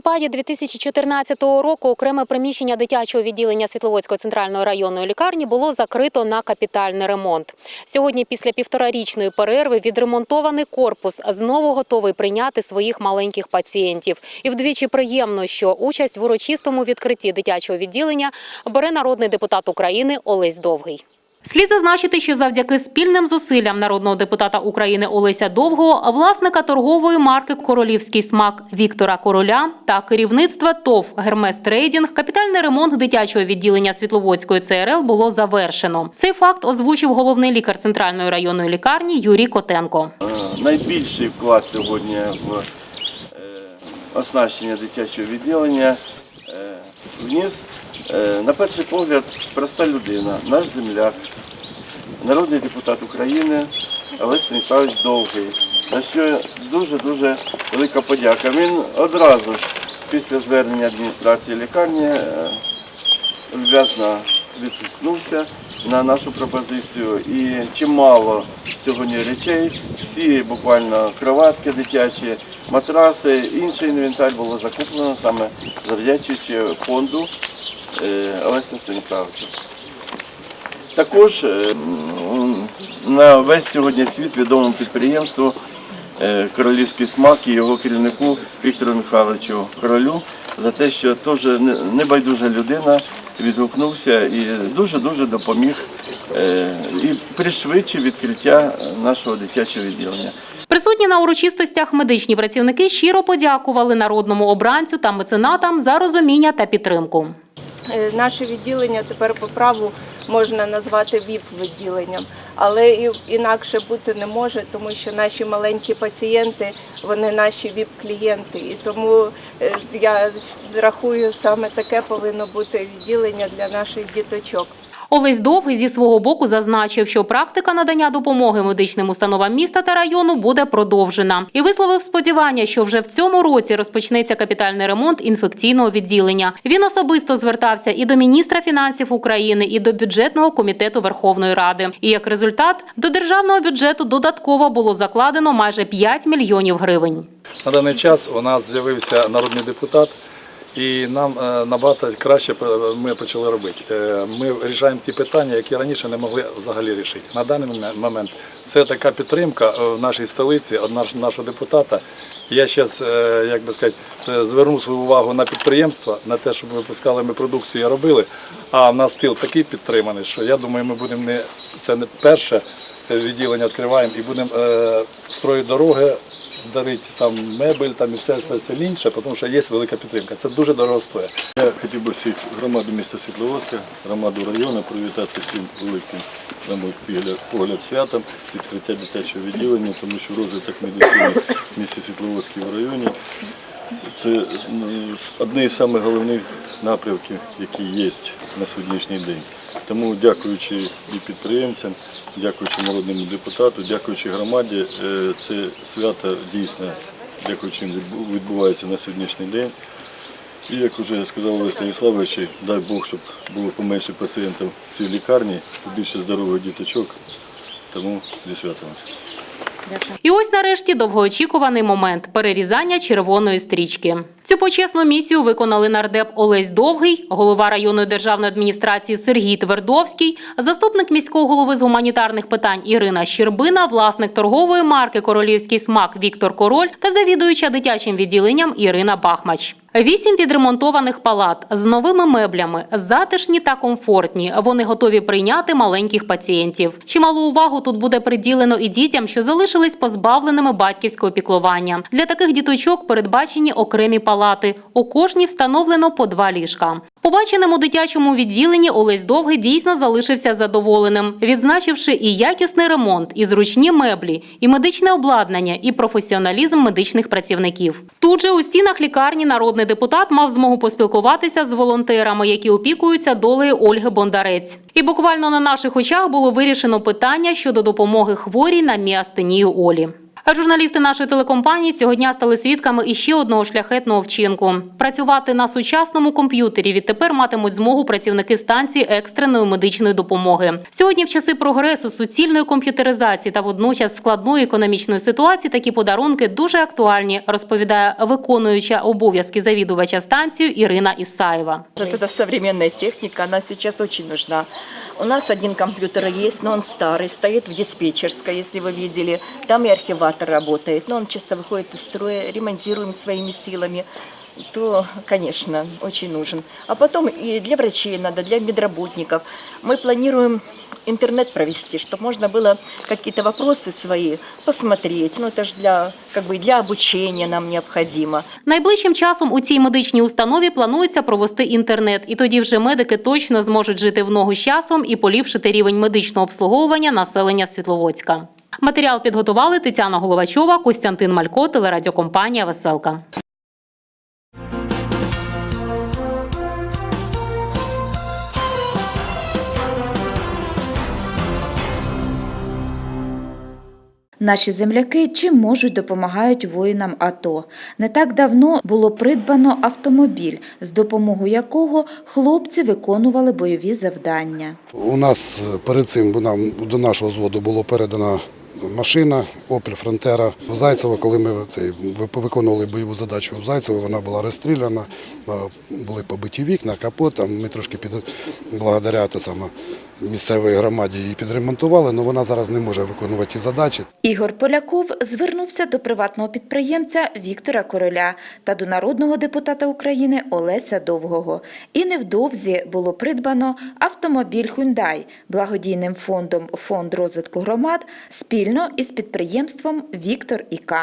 листопаді 2014 року окреме приміщення дитячого відділення Світловодської центральної районної лікарні було закрито на капітальний ремонт. Сьогодні, після півторарічної перерви, відремонтований корпус знову готовий прийняти своїх маленьких пацієнтів. І вдвічі приємно, що участь в урочистому відкритті дитячого відділення бере народний депутат України Олесь Довгий. Слід зазначити, що завдяки спільним зусиллям народного депутата України Олеся Довгого, власника торгової марки Королівський смак Віктора Короля та керівництва ТОВ Гермес Трейдінг капітальний ремонт дитячого відділення Світловодської ЦРЛ було завершено. Цей факт озвучив головний лікар центральної районної лікарні Юрій Котенко. Е, найбільший вклад сьогодні в е, оснащення дитячого відділення е, вніс, на перший погляд, проста людина, наш земляк, народний депутат України Олег Станіславович Довгий. За що дуже-дуже велика подяка. Він одразу ж після звернення адміністрації лікарні е, люб'язно відгукнувся на нашу пропозицію. І чимало сьогодні речей, всі буквально кроватки дитячі, матраси, інший інвентар було закуплено саме завдячуючи фонду е, Олеся Станіславовича. Також е, на весь сьогодні світ відомому підприємству е, Королівський смак і його керівнику Віктору Михайловичу Королю за те, що теж небайдужа людина відгукнувся і дуже-дуже допоміг е, і пришвидшив відкриття нашого дитячого відділення. Присутні на урочистостях медичні працівники щиро подякували народному обранцю та меценатам за розуміння та підтримку. Е, Наше відділення тепер по праву можна назвати ВІП-відділенням, але і інакше бути не може, тому що наші маленькі пацієнти вони наші ВІП-клієнти. І тому е, я рахую, саме таке повинно бути відділення для наших діточок. Олесь Довгий зі свого боку зазначив, що практика надання допомоги медичним установам міста та району буде продовжена, і висловив сподівання, що вже в цьому році розпочнеться капітальний ремонт інфекційного відділення. Він особисто звертався і до міністра фінансів України, і до бюджетного комітету Верховної Ради. І як результат до державного бюджету додатково було закладено майже 5 мільйонів гривень. На даний час у нас з'явився народний депутат, і нам е, набагато краще ми почали робити. Е, Ми вирішуємо ті питання, які раніше не могли взагалі рішити. На даний момент це така підтримка е, в нашій столиці від нашого депутата. Я зараз, як би сказати, е, зверну свою увагу на підприємства, на те, щоб випускали ми продукцію і робили. А в нас тил такий підтриманий, що я думаю, ми будемо не це не перше відділення відкриваємо і будемо строїти дороги дарити там мебель там і все, все, все інше, тому що є велика підтримка. Це дуже дорого стоїть. Я хотів би всіх громаду міста Світловодська, громаду району привітати всім великим, на мій погляд, святом, відкриття дитячого відділення, тому що розвиток медицини в місті Світловодській в районі це одне із самих головних напрямків, які є на сьогоднішній день. Тому дякуючи і підприємцям, дякуючи народному депутату, дякуючи громаді, е, це свято дійсно, дякуючи відбувається на сьогоднішній день. І як вже сказав Олег Станіславович, дай Бог, щоб було поменше пацієнтів в цій лікарні, побільше здорових діточок. Тому зі святом. І ось нарешті довгоочікуваний момент перерізання червоної стрічки. Цю почесну місію виконали нардеп Олесь Довгий, голова районної державної адміністрації Сергій Твердовський, заступник міського голови з гуманітарних питань Ірина Щербина, власник торгової марки Королівський смак Віктор Король та завідуюча дитячим відділенням Ірина Бахмач. Вісім відремонтованих палат з новими меблями, затишні та комфортні. Вони готові прийняти маленьких пацієнтів. Чималу увагу тут буде приділено і дітям, що залишились позбавленими батьківського піклування. Для таких діточок передбачені окремі палати. У кожній встановлено по два ліжка. Побаченим у дитячому відділенні Олесь Довгий дійсно залишився задоволеним, відзначивши і якісний ремонт, і зручні меблі, і медичне обладнання, і професіоналізм медичних працівників. Тут же у стінах лікарні народний депутат мав змогу поспілкуватися з волонтерами, які опікуються долею Ольги Бондарець. І буквально на наших очах було вирішено питання щодо допомоги хворій на міастенію Олі. А журналісти нашої телекомпанії цього дня стали свідками іще одного шляхетного вчинку. Працювати на сучасному комп'ютері відтепер матимуть змогу працівники станції екстреної медичної допомоги. Сьогодні, в часи прогресу, суцільної комп'ютеризації та водночас складної економічної ситуації, такі подарунки дуже актуальні, розповідає виконуюча обов'язки завідувача станцію Ірина Ісаєва. Вот эта современная техника, она сейчас очень нужна. У нас один компьютер есть, но он старый, стоит в диспетчерской, если вы видели. Там и архиватор работает, но он часто выходит из строя, ремонтируем своими силами то, конечно, очень нужен. А потом и для врачей надо, для медработников. Мы планируем интернет провести, чтобы можно было какие-то вопросы свои посмотреть. Ну, это же для, как бы для обучения нам необходимо. Найближчим часом у цій медичній установі планується провести інтернет, і тоді вже медики точно зможуть жити в ногу з часом і поліпшити рівень медичного обслуговування населення Світловодська. Матеріал підготували Тетяна Головачова, Костянтин Малько, телерадіокомпанія Веселка. Наші земляки чим можуть допомагають воїнам АТО. Не так давно було придбано автомобіль, з допомогою якого хлопці виконували бойові завдання. У нас е, перед цим нам до нашого зводу було передана машина Frontera в Зайцево. Коли ми виконували бойову задачу в Зайцево, вона була розстріляна, е, були побиті вікна, капот. Там ми трошки під благодаря те саме, місцевій громаді її підремонтували, але вона зараз не може виконувати ті задачі. Ігор Поляков звернувся до приватного підприємця Віктора Короля та до народного депутата України Олеся Довгого. І невдовзі було придбано автомобіль Hyundai благодійним фондом Фонд розвитку громад спільно із підприємством Віктор ІК.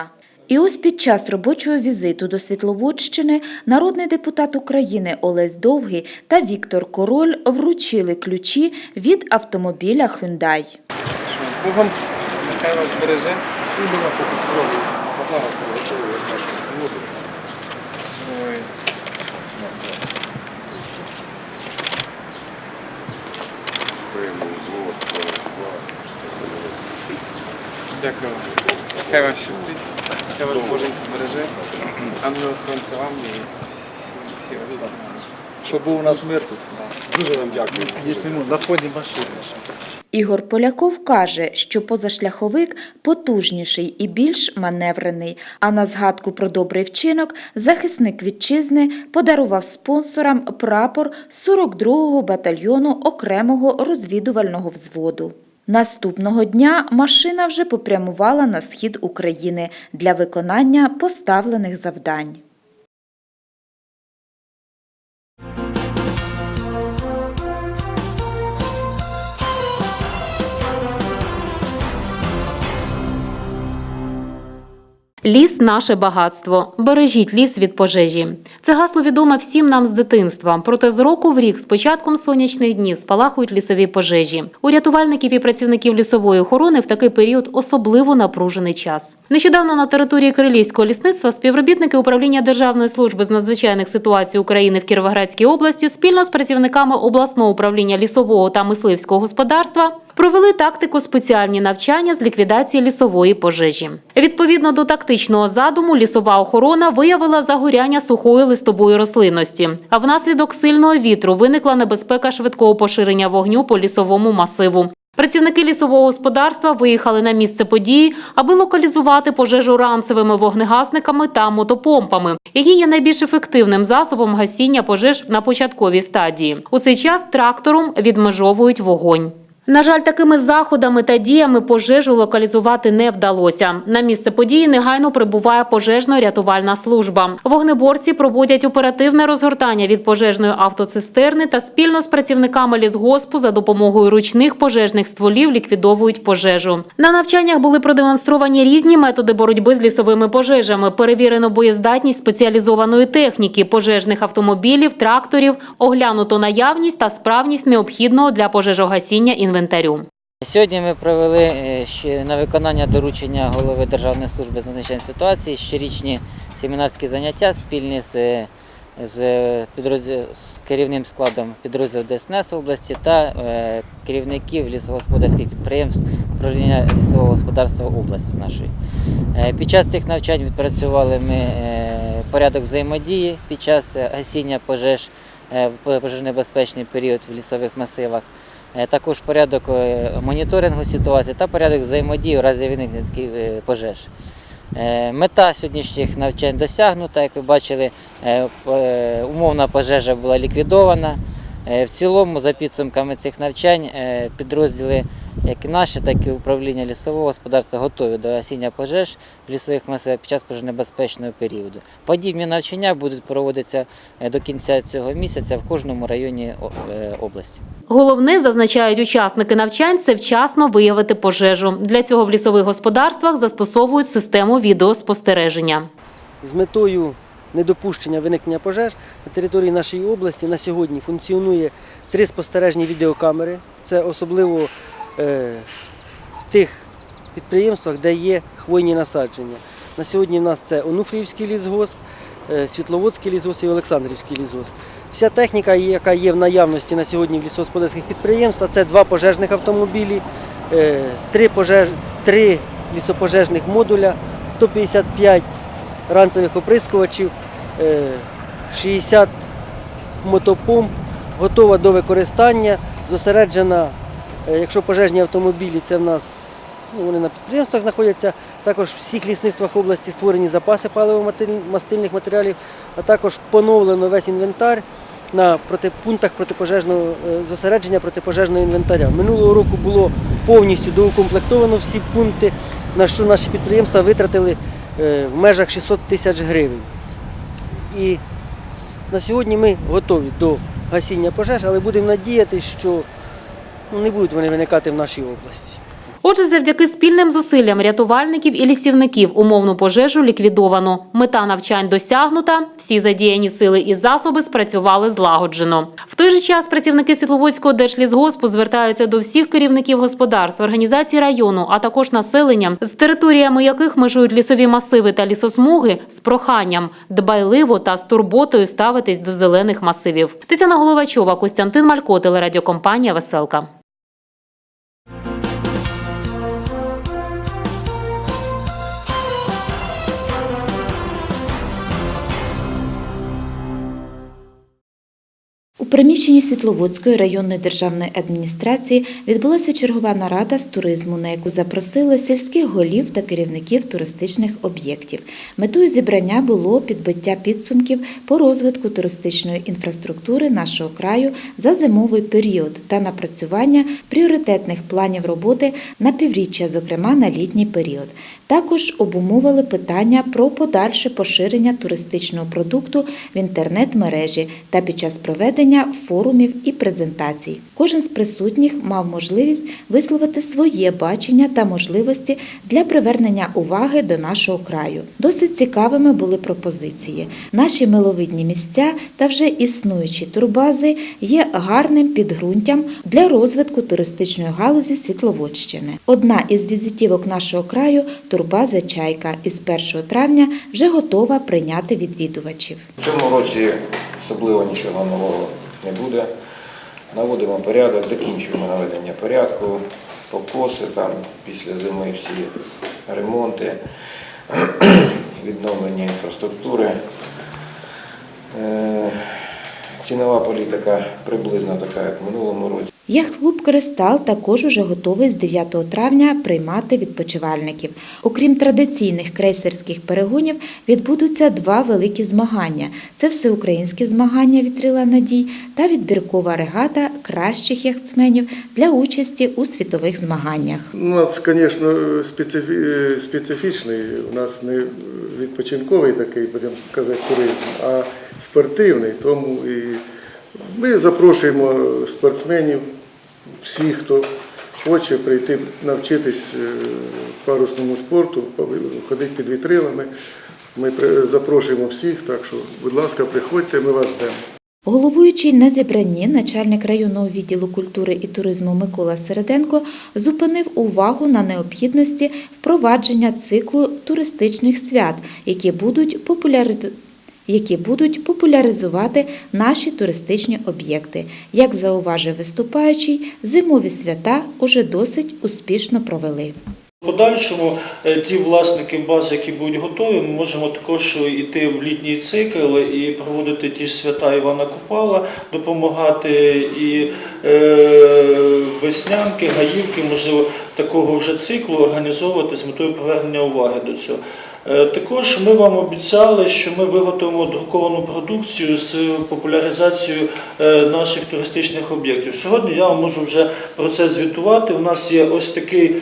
І ось під час робочого візиту до Світловодщини народний депутат України Олесь Довгий та Віктор Король вручили ключі від автомобіля Hyundai. Богом нехай вас береже. Дякую. Хай вас щастить. Хай вас Боженька береже. Ангел охоронця вам і всі вас. Щоб був у нас мир тут. Дуже вам дякую. Якщо ну, на фоні машини. Ігор Поляков каже, що позашляховик потужніший і більш маневрений. А на згадку про добрий вчинок захисник вітчизни подарував спонсорам прапор 42-го батальйону окремого розвідувального взводу. Наступного дня машина вже попрямувала на схід України для виконання поставлених завдань. Ліс наше багатство. Бережіть ліс від пожежі. Це гасло відоме всім нам з дитинства. Проте з року в рік, з початком сонячних днів, спалахують лісові пожежі. У рятувальників і працівників лісової охорони в такий період особливо напружений час. Нещодавно на території Кирилівського лісництва співробітники управління Державної служби з надзвичайних ситуацій України в Кіровоградській області спільно з працівниками обласного управління лісового та мисливського господарства провели тактико спеціальні навчання з ліквідації лісової пожежі. Відповідно до тактичного задуму, лісова охорона виявила загоряння сухої листової рослинності. А внаслідок сильного вітру виникла небезпека швидкого поширення вогню по лісовому масиву. Працівники лісового господарства виїхали на місце події, аби локалізувати пожежу ранцевими вогнегасниками та мотопомпами, які є найбільш ефективним засобом гасіння пожеж на початковій стадії. У цей час трактором відмежовують вогонь. На жаль, такими заходами та діями пожежу локалізувати не вдалося. На місце події негайно прибуває пожежно-рятувальна служба. Вогнеборці проводять оперативне розгортання від пожежної автоцистерни та спільно з працівниками лісгоспу за допомогою ручних пожежних стволів ліквідовують пожежу. На навчаннях були продемонстровані різні методи боротьби з лісовими пожежами. Перевірено боєздатність спеціалізованої техніки, пожежних автомобілів, тракторів, оглянуто наявність та справність необхідного для пожежогасіння інвентарю. Сьогодні ми провели е, на виконання доручення голови Державної служби з надзвичайних ситуацій щорічні семінарські заняття спільні з з, підрозділ, з керівним складом підрозділів ДСНС області та е, керівників лісогосподарських підприємств управління лісового господарства області нашої. Е, Під час цих навчань відпрацювали ми е, порядок взаємодії під час гасіння пожеж е, в пожежнебезпечний період в лісових масивах. Е, Також порядок е, моніторингу ситуації та порядок взаємодії у разі виникнення таких е, пожеж. Мета сьогоднішніх навчань досягнута. Як ви бачили, умовна пожежа була ліквідована. Е, В цілому, за підсумками цих навчань, е, підрозділи, як і наші, так і управління лісового господарства готові до гасіння пожеж в лісових масивах під час пожежнебезпечного періоду. Подібні навчання будуть проводитися е, до кінця цього місяця в кожному районі області. Головне, зазначають учасники навчань, це вчасно виявити пожежу. Для цього в лісових господарствах застосовують систему відеоспостереження. з метою недопущення виникнення пожеж на території нашої області на сьогодні функціонує три спостережні відеокамери. Це особливо е, в тих підприємствах, де є хвойні насадження. На сьогодні в нас це Онуфріївський лісгосп, е, Світловодський лісгосп і Олександрівський лісгосп. Вся техніка, яка є в наявності на сьогодні в лісогосподарських підприємствах, це два пожежних автомобілі, е, три, пожеж... три лісопожежних модуля, 155 ранцевих оприскувачів, 60 мотопомп, готова до використання, зосереджена, е, якщо пожежні автомобілі, це в нас ну, вони на підприємствах знаходяться. Також в всіх лісництвах області створені запаси паливо-мастильних матеріалів, а також поновлено весь інвентар на пунктах протипожежного е, зосередження протипожежного інвентаря. Минулого року було повністю доукомплектовано всі пункти, на що наші підприємства витратили е, в межах 600 тисяч гривень. І на сьогодні ми готові до гасіння пожеж, але будемо надіятися, що не будуть вони виникати в нашій області. Отже, завдяки спільним зусиллям рятувальників і лісівників умовну пожежу ліквідовано. Мета навчань досягнута. Всі задіяні сили і засоби спрацювали злагоджено. В той же час працівники Світловодського держлісгоспу звертаються до всіх керівників господарств, організацій району, а також населення, з територіями яких межують лісові масиви та лісосмуги, з проханням дбайливо та з турботою ставитись до зелених масивів. Тетяна Головачова, Костянтин Малько, телерадіокомпанія Веселка. Приміщенні Світловодської районної державної адміністрації відбулася чергова нарада з туризму, на яку запросили сільських голів та керівників туристичних об'єктів. Метою зібрання було підбиття підсумків по розвитку туристичної інфраструктури нашого краю за зимовий період та напрацювання пріоритетних планів роботи на півріччя, зокрема на літній період. Також обумовили питання про подальше поширення туристичного продукту в інтернет-мережі та під час проведення форумів і презентацій. Кожен з присутніх мав можливість висловити своє бачення та можливості для привернення уваги до нашого краю. Досить цікавими були пропозиції. Наші миловидні місця та вже існуючі турбази є гарним підґрунтям для розвитку туристичної галузі Світловодщини. Одна із візитівок нашого краю турбаза Чайка із 1 травня вже готова прийняти відвідувачів. В цьому році особливо нічого нового не буде. Наводимо порядок, закінчуємо наведення порядку, покоси там після зими всі ремонти, відновлення інфраструктури. Е, Цінова політика приблизно така, як в минулому році. Яхт-клуб Кристал також уже готовий з 9 травня приймати відпочивальників. Окрім традиційних крейсерських перегонів, відбудуться два великі змагання: це всеукраїнські змагання вітрила надій та відбіркова регата кращих яхтсменів для участі у світових змаганнях. У нас, звісно, специфі- специфічний, у нас не відпочинковий такий, будемо казати, туризм, а спортивний. Тому і ми запрошуємо спортсменів, всіх, хто хоче прийти навчитись е, парусному спорту, ходити під вітрилами. Ми запрошуємо всіх, так що, будь ласка, приходьте, ми вас ждемо. Головуючий на зібранні начальник районного відділу культури і туризму Микола Середенко зупинив увагу на необхідності впровадження циклу туристичних свят, які будуть популяри... які будуть популяризувати наші туристичні об'єкти. Як зауважив виступаючий, зимові свята уже досить успішно провели. Подальшому е, ті власники баз, які будуть готові, ми можемо також йти в літній цикл і проводити ті ж свята Івана Купала, допомагати і е, веснянки, гаївки, можливо, такого вже циклу організовувати з метою привернення уваги до цього. Е, Також ми вам обіцяли, що ми виготовимо друковану продукцію з популяризацією е, наших туристичних об'єктів. Сьогодні я вам можу вже про це звітувати. У нас є ось такий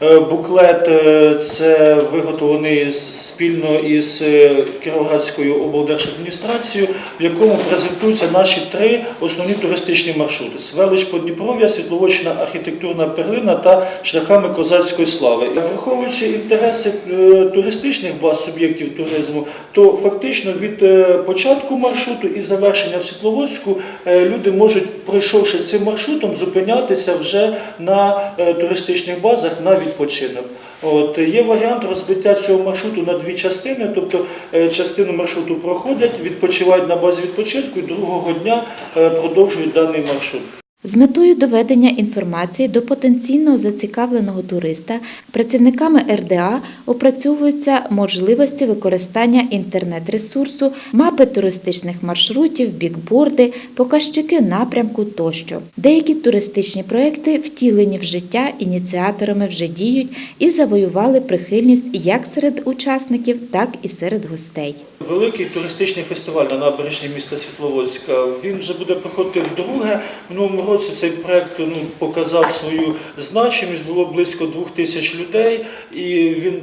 буклет, е, це виготовлений спільно із е, Кіровоградською облдержадміністрацією, в якому презентуються наші три основні туристичні маршрути: Велич Подніпров'я, Світловочна архітектурна перлина та шляхами козацької слави. Враховуючи інтереси е, туристичних баз суб'єктів туризму, то фактично від е, початку маршруту і завершення в Світловодську е, люди можуть, пройшовши цим маршрутом, зупинятися вже на е, туристичних базах на відпочинок. От є варіант розбиття цього маршруту на дві частини, тобто е, частину маршруту проходять, відпочивають на базі відпочинку і другого дня е, продовжують даний маршрут. З метою доведення інформації до потенційного зацікавленого туриста працівниками РДА опрацьовуються можливості використання інтернет-ресурсу, мапи туристичних маршрутів, бікборди, показчики напрямку тощо. Деякі туристичні проекти втілені в життя ініціаторами вже діють і завоювали прихильність як серед учасників, так і серед гостей. Великий туристичний фестиваль на набережній міста Світловодська. Він вже буде проходити вдруге. Минулому році цей проект ну, показав свою значимість. Було близько двох тисяч людей, і він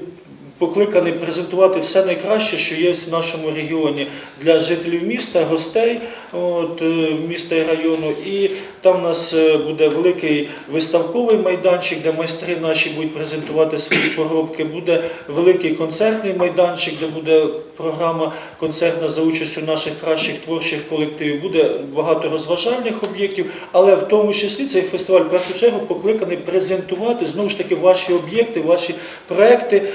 покликаний презентувати все найкраще, що є в нашому регіоні для жителів міста, гостей от, е, міста і району. І там у нас е, буде великий виставковий майданчик, де майстри наші будуть презентувати свої поробки. Буде великий концертний майданчик, де буде програма концертна за участю наших кращих творчих колективів. Буде багато розважальних об'єктів, але в тому числі цей фестиваль в першу чергу покликаний презентувати знову ж таки ваші об'єкти, ваші проекти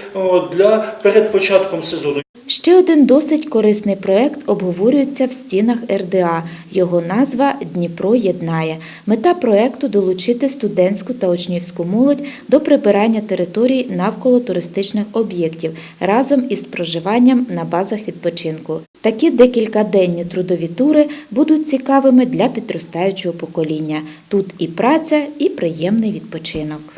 для перед початком сезону. Ще один досить корисний проект обговорюється в стінах РДА. Його назва Дніпро єднає. Мета проекту долучити студентську та учнівську молодь до прибирання територій навколо туристичних об'єктів разом із проживанням на базах відпочинку. Такі декількаденні трудові тури будуть цікавими для підростаючого покоління. Тут і праця, і приємний відпочинок.